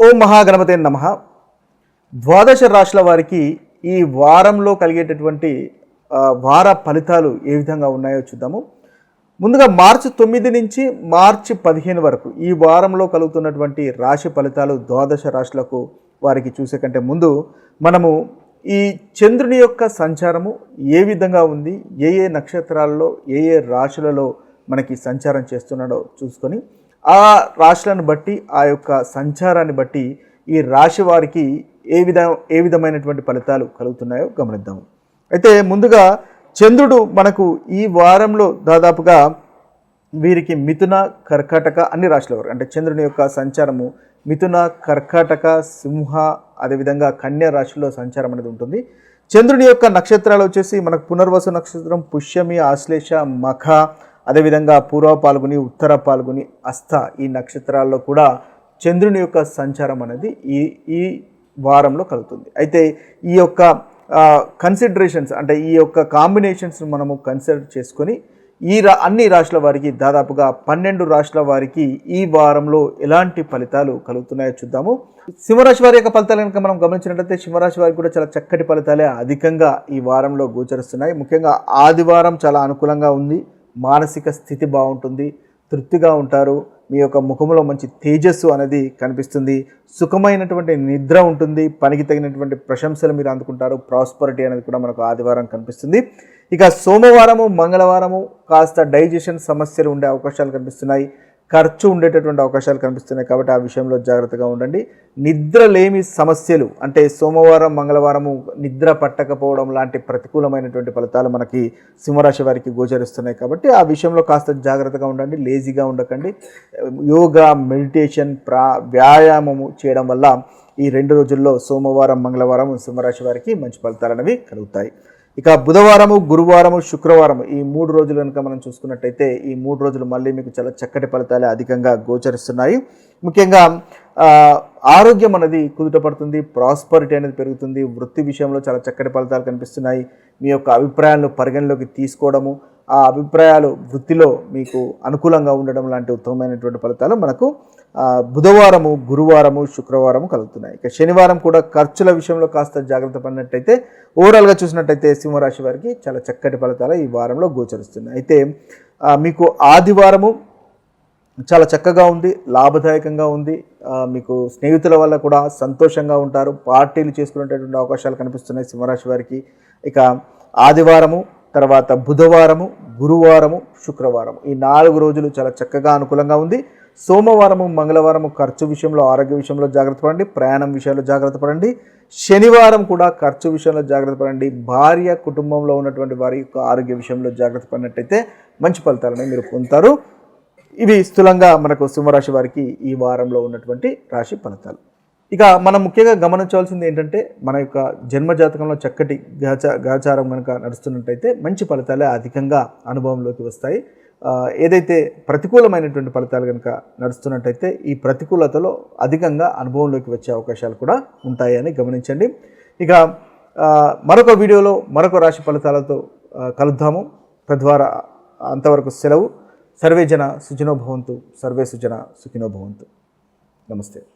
ఓం మహాగణపతే నమ. ద్వాదశ రాశుల వారికి ఈ వారంలో కలిగేటటువంటి వార ఫలితాలు ఏ విధంగా ఉన్నాయో చూద్దాము. ముందుగా మార్చి తొమ్మిది నుంచి మార్చి పదిహేను వరకు ఈ వారంలో కలుగుతున్నటువంటి రాశి ఫలితాలు ద్వాదశ రాశులకు వారికి చూసే కంటే ముందు మనము ఈ చంద్రుని యొక్క సంచారము ఏ విధంగా ఉంది ఏ ఏ నక్షత్రాల్లో ఏ ఏ రాశులలో మనకి సంచారం చేస్తున్నాడో చూసుకొని ఆ రాశులను బట్టి ఆ యొక్క సంచారాన్ని బట్టి ఈ రాశి వారికి ఏ విధ ఏ విధమైనటువంటి ఫలితాలు కలుగుతున్నాయో గమనిద్దాము అయితే ముందుగా చంద్రుడు మనకు ఈ వారంలో దాదాపుగా వీరికి మిథున కర్కాటక అన్ని రాశుల వారు. అంటే చంద్రుని యొక్క సంచారము మిథున కర్కాటక సింహ అదేవిధంగా కన్యా రాశిలో సంచారం అనేది ఉంటుంది. చంద్రుని యొక్క నక్షత్రాలు వచ్చేసి మనకు పునర్వసు నక్షత్రం పుష్యమి ఆశ్లేష మఖ అదేవిధంగా పూర్వ పాల్గొని ఉత్తర పాల్గొని అస్థ ఈ నక్షత్రాల్లో కూడా చంద్రుని యొక్క సంచారం అనేది ఈ ఈ వారంలో కలుగుతుంది. అయితే ఈ యొక్క కన్సిడరేషన్స్ అంటే ఈ యొక్క కాంబినేషన్స్ మనము కన్సిడర్ చేసుకొని ఈ రా అన్ని రాష్ట్రాల వారికి దాదాపుగా పన్నెండు రాష్ట్రాల వారికి ఈ వారంలో ఎలాంటి ఫలితాలు కలుగుతున్నాయో చూద్దాము. సింహరాశి వారి యొక్క ఫలితాలు కనుక మనం గమనించినట్లయితే సింహరాశి వారికి కూడా చాలా చక్కటి ఫలితాలే అధికంగా ఈ వారంలో గోచరిస్తున్నాయి. ముఖ్యంగా ఆదివారం చాలా అనుకూలంగా ఉంది. మానసిక స్థితి బాగుంటుంది తృప్తిగా ఉంటారు మీ యొక్క ముఖంలో మంచి తేజస్సు అనేది కనిపిస్తుంది సుఖమైనటువంటి నిద్ర ఉంటుంది పనికి తగినటువంటి ప్రశంసలు మీరు అందుకుంటారు ప్రాస్పరిటీ అనేది కూడా మనకు ఆదివారం కనిపిస్తుంది. ఇక సోమవారము మంగళవారము కాస్త డైజెషన్ సమస్యలు ఉండే అవకాశాలు కనిపిస్తున్నాయి. ఖర్చు ఉండేటటువంటి అవకాశాలు కనిపిస్తున్నాయి కాబట్టి ఆ విషయంలో జాగ్రత్తగా ఉండండి. నిద్రలేమి సమస్యలు అంటే సోమవారం మంగళవారము నిద్ర పట్టకపోవడం లాంటి ప్రతికూలమైనటువంటి ఫలితాలు మనకి సింహరాశి వారికి గోచరిస్తున్నాయి కాబట్టి ఆ విషయంలో కాస్త జాగ్రత్తగా ఉండండి లేజీగా ఉండకండి. యోగా మెడిటేషన్ ప్రా వ్యాయామము చేయడం వల్ల ఈ రెండు రోజుల్లో సోమవారం మంగళవారం సింహరాశి వారికి మంచి ఫలితాలు అనేవి కలుగుతాయి. ఇక బుధవారము గురువారము శుక్రవారము ఈ మూడు రోజులు కనుక మనం చూసుకున్నట్టయితే ఈ మూడు రోజులు మళ్ళీ మీకు చాలా చక్కటి ఫలితాలే అధికంగా గోచరిస్తున్నాయి. ముఖ్యంగా ఆరోగ్యం అనేది కుదుటపడుతుంది ప్రాస్పరిటీ అనేది పెరుగుతుంది వృత్తి విషయంలో చాలా చక్కటి ఫలితాలు కనిపిస్తున్నాయి. మీ యొక్క అభిప్రాయాలను పరిగణలోకి తీసుకోవడము ఆ అభిప్రాయాలు వృత్తిలో మీకు అనుకూలంగా ఉండడం లాంటి ఉత్తమమైనటువంటి ఫలితాలు మనకు బుధవారము గురువారము శుక్రవారము కలుగుతున్నాయి. ఇక శనివారం కూడా ఖర్చుల విషయంలో కాస్త జాగ్రత్త పడినట్టయితే ఓవరాల్గా చూసినట్టయితే సింహరాశి వారికి చాలా చక్కటి ఫలితాలు ఈ వారంలో గోచరిస్తున్నాయి. అయితే మీకు ఆదివారము చాలా చక్కగా ఉంది లాభదాయకంగా ఉంది. మీకు స్నేహితుల వల్ల కూడా సంతోషంగా ఉంటారు. పార్టీలు చేసుకునేటటువంటి అవకాశాలు కనిపిస్తున్నాయి సింహరాశి వారికి. ఇక ఆదివారము తర్వాత బుధవారము గురువారము శుక్రవారం ఈ నాలుగు రోజులు చాలా చక్కగా అనుకూలంగా ఉంది. సోమవారము మంగళవారము ఖర్చు విషయంలో ఆరోగ్య విషయంలో జాగ్రత్త పడండి ప్రయాణం విషయంలో జాగ్రత్త పడండి. శనివారం కూడా ఖర్చు విషయంలో జాగ్రత్త పడండి. భార్య కుటుంబంలో ఉన్నటువంటి వారి యొక్క ఆరోగ్య విషయంలో జాగ్రత్త పడినట్టయితే మంచి ఫలితాలను మీరు పొందుతారు. ఇవి స్థూలంగా మనకు సింహరాశి వారికి ఈ వారంలో ఉన్నటువంటి రాశి ఫలితాలు. ఇక మనం ముఖ్యంగా గమనించవలసింది ఏంటంటే మన యొక్క జన్మజాతకంలో చక్కటి గాచ గాచారం కనుక నడుస్తున్నట్టయితే మంచి ఫలితాలే అధికంగా అనుభవంలోకి వస్తాయి. ఏదైతే ప్రతికూలమైనటువంటి ఫలితాలు కనుక నడుస్తున్నట్టయితే ఈ ప్రతికూలతలో అధికంగా అనుభవంలోకి వచ్చే అవకాశాలు కూడా ఉంటాయని గమనించండి. ఇక మరొక వీడియోలో మరొక రాశి ఫలితాలతో కలుద్దాము. తద్వారా అంతవరకు సెలవు. సర్వే జన సుజనోభవంతు సర్వే సుజన సుఖినోభవంతు నమస్తే.